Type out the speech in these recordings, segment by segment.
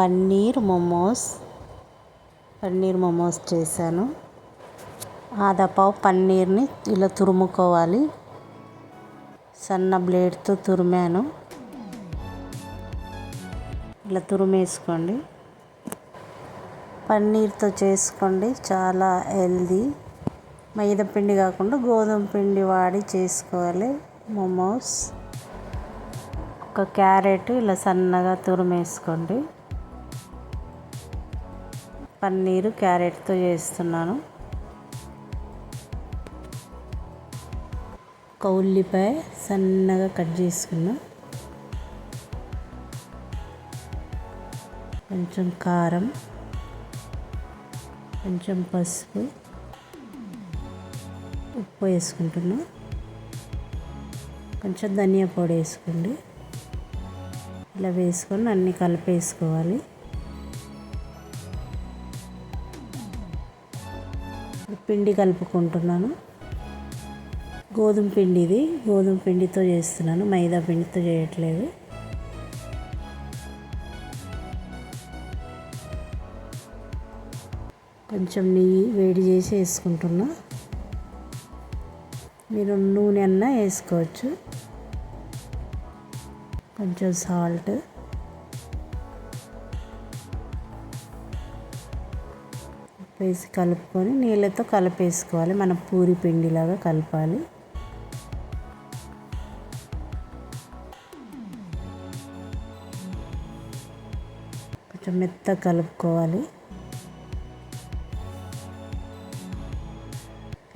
పన్నీర్ మోమోస్. పన్నీర్ మోమోస్ చేశాను. ఆదాపావు పన్నీర్ని ఇలా తురుముకోవాలి. సన్న బ్లేడ్తో తురిమాను. ఇలా తురిమేసుకోండి. పన్నీర్తో చేసుకోండి చాలా హెల్దీ. మైదా పిండి కాకుండా గోధుమ పిండి వాడి చేసుకోవాలి మోమోస్. ఒక క్యారెట్ ఇలా సన్నగా తురిమేసుకోండి. పన్నీరు క్యారెట్తో చేస్తున్నాను. ఒక ఉల్లిపాయ సన్నగా కట్ చేసుకున్నా. కొంచెం కారం కొంచెం పసుపు ఉప్పు వేసుకుంటున్నా. కొంచెం ధనియా పొడి వేసుకోండి. ఇలా వేసుకొని అన్నీ కలిపేసుకోవాలి. పిండి కలుపుకుంటున్నాను. గోధుమ పిండి ఇది గోధుమ పిండితో చేస్తున్నాను. మైదా పిండితో చేయట్లేదు. కొంచెం నెయ్యి వేడి చేసి వేసుకుంటున్నా. మీరు నూనె అన్నా వేసుకోవచ్చు. కొంచెం సాల్ట్. వేసి కలుపుకొని నీళ్ళతో కలిపేసుకోవాలి. మన పూరి పిండిలాగా కలపాలి. కొంచెం మెత్త కలుపుకోవాలి.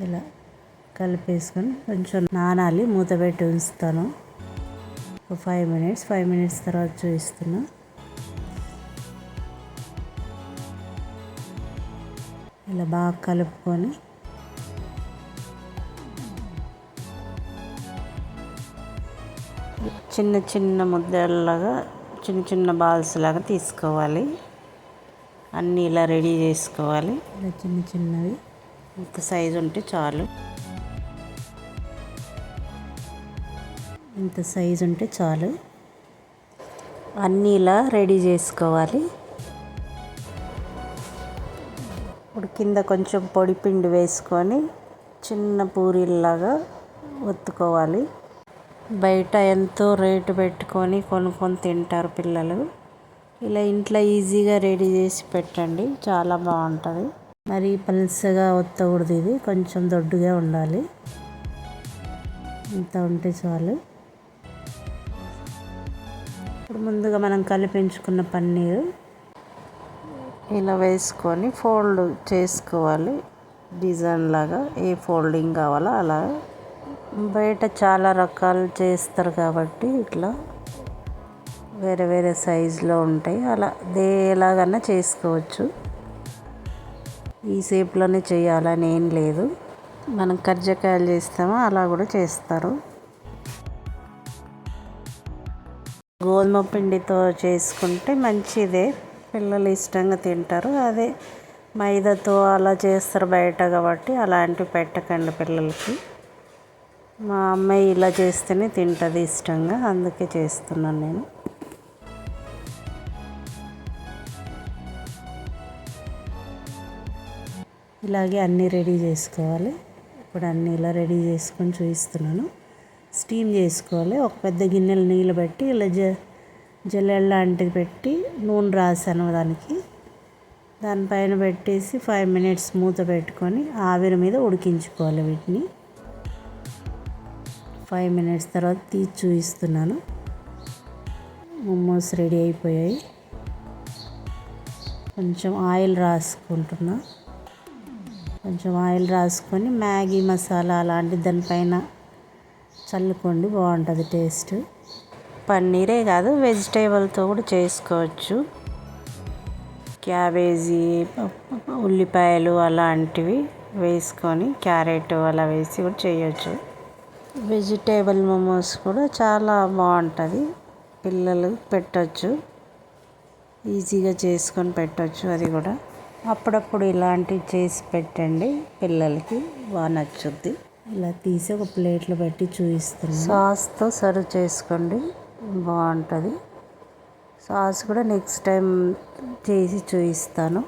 ఇలా కలిపేసుకొని కొంచెం నానాలి. మూత పెట్టి ఉంచుతాను. ఒక ఫైవ్ మినిట్స్ ఫైవ్ మినిట్స్ తర్వాత చూపిస్తున్నా. ఇలా బాగా కలుపుకొని చిన్న చిన్న ముద్దలాగా చిన్న చిన్న బాల్స్ లాగా తీసుకోవాలి. అన్నీ ఇలా రెడీ చేసుకోవాలి. ఇలా చిన్న చిన్నవి. ఇంత సైజు ఉంటే చాలు. ఇంత సైజు ఉంటే చాలు. అన్నీ ఇలా రెడీ చేసుకోవాలి. కింద కొంచెం పొడి పిండి వేసుకొని చిన్న పూరీలాగా ఒత్తుకోవాలి. బయట ఎంతో రేటు పెట్టుకొని కొనుక్కొని తింటారు పిల్లలు. ఇలా ఇంట్లో ఈజీగా రెడీ చేసి పెట్టండి చాలా బాగుంటుంది. మరి పలుసగా ఒత్తకూడదు ఇది కొంచెం దొడ్డుగా ఉండాలి. ఇంత ఉంటే చాలు. ఇప్పుడు ముందుగా మనం కలిపించుకున్న పన్నీరు. ఇలా వేసుకొని ఫోల్డ్ చేసుకోవాలి. డిజైన్ లాగా ఏ ఫోల్డింగ్ కావాలో అలా. బయట చాలా రకాలు చేస్తారు కాబట్టి ఇట్లా వేరే వేరే సైజులో ఉంటాయి. అలా దే ఎలాగన్నా చేసుకోవచ్చు. ఈ షేప్లోనే చేయాలని ఏం లేదు. మనం కర్జకాయలు చేస్తామో అలా కూడా చేస్తారు. గోధుమ పిండితో చేసుకుంటే మంచిదే. పిల్లలు ఇష్టంగా తింటారు. అదే మైదాతో అలా చేస్తారు బయట కాబట్టి అలాంటివి పెట్టకండి పిల్లలకి. మా అమ్మాయి ఇలా చేస్తేనే తింటుంది ఇష్టంగా అందుకే చేస్తున్నాను నేను. ఇలాగే అన్నీ రెడీ చేసుకోవాలి. ఇప్పుడు అన్నీ ఇలా రెడీ చేసుకొని చూపిస్తున్నాను. స్టీమ్ చేసుకోవాలి. ఒక పెద్ద గిన్నెలు నీళ్ళు పెట్టి ఇలా జ జల్లెడ లాంటిది పెట్టి నూనె రాసాను దానికి. దానిపైన పెట్టేసి ఫైవ్ మినిట్స్ మూత పెట్టుకొని ఆవిరి మీద ఉడికించుకోవాలి వీటిని. ఫైవ్ మినిట్స్ తర్వాత తీసి చూపిస్తున్నాను. మోమోస్ రెడీ అయిపోయాయి. కొంచెం ఆయిల్ రాసుకుంటున్నా. కొంచెం ఆయిల్ రాసుకొని మ్యాగీ మసాలా అలాంటి దానిపైన చల్లుకోండి బాగుంటుంది టేస్ట్. పన్నీరే కాదు వెజిటేబుల్తో కూడా చేసుకోవచ్చు. క్యాబేజీ ఉల్లిపాయలు అలాంటివి వేసుకొని క్యారెట్ అలా వేసి కూడా చేయొచ్చు. వెజిటేబుల్ మోమోస్ కూడా చాలా బాగుంటుంది. పిల్లలు పెట్టచ్చు. ఈజీగా చేసుకొని పెట్టచ్చు అది కూడా. అప్పుడప్పుడు ఇలాంటివి చేసి పెట్టండి పిల్లలకి బాగా నచ్చుద్ది. ఇలా తీసి ఒక ప్లేట్లో పెట్టి చూపిస్తాను సాస్తో సర్వ్ చేసుకోండి. బాగుంటుంది. సాస్ కూడా నెక్స్ట్ టైం చేసి చూపిస్తాను.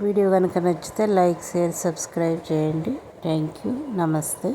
వీడియో కనుక నచ్చితే లైక్ షేర్ సబ్స్క్రైబ్ చేయండి. Thank you. నమస్తే.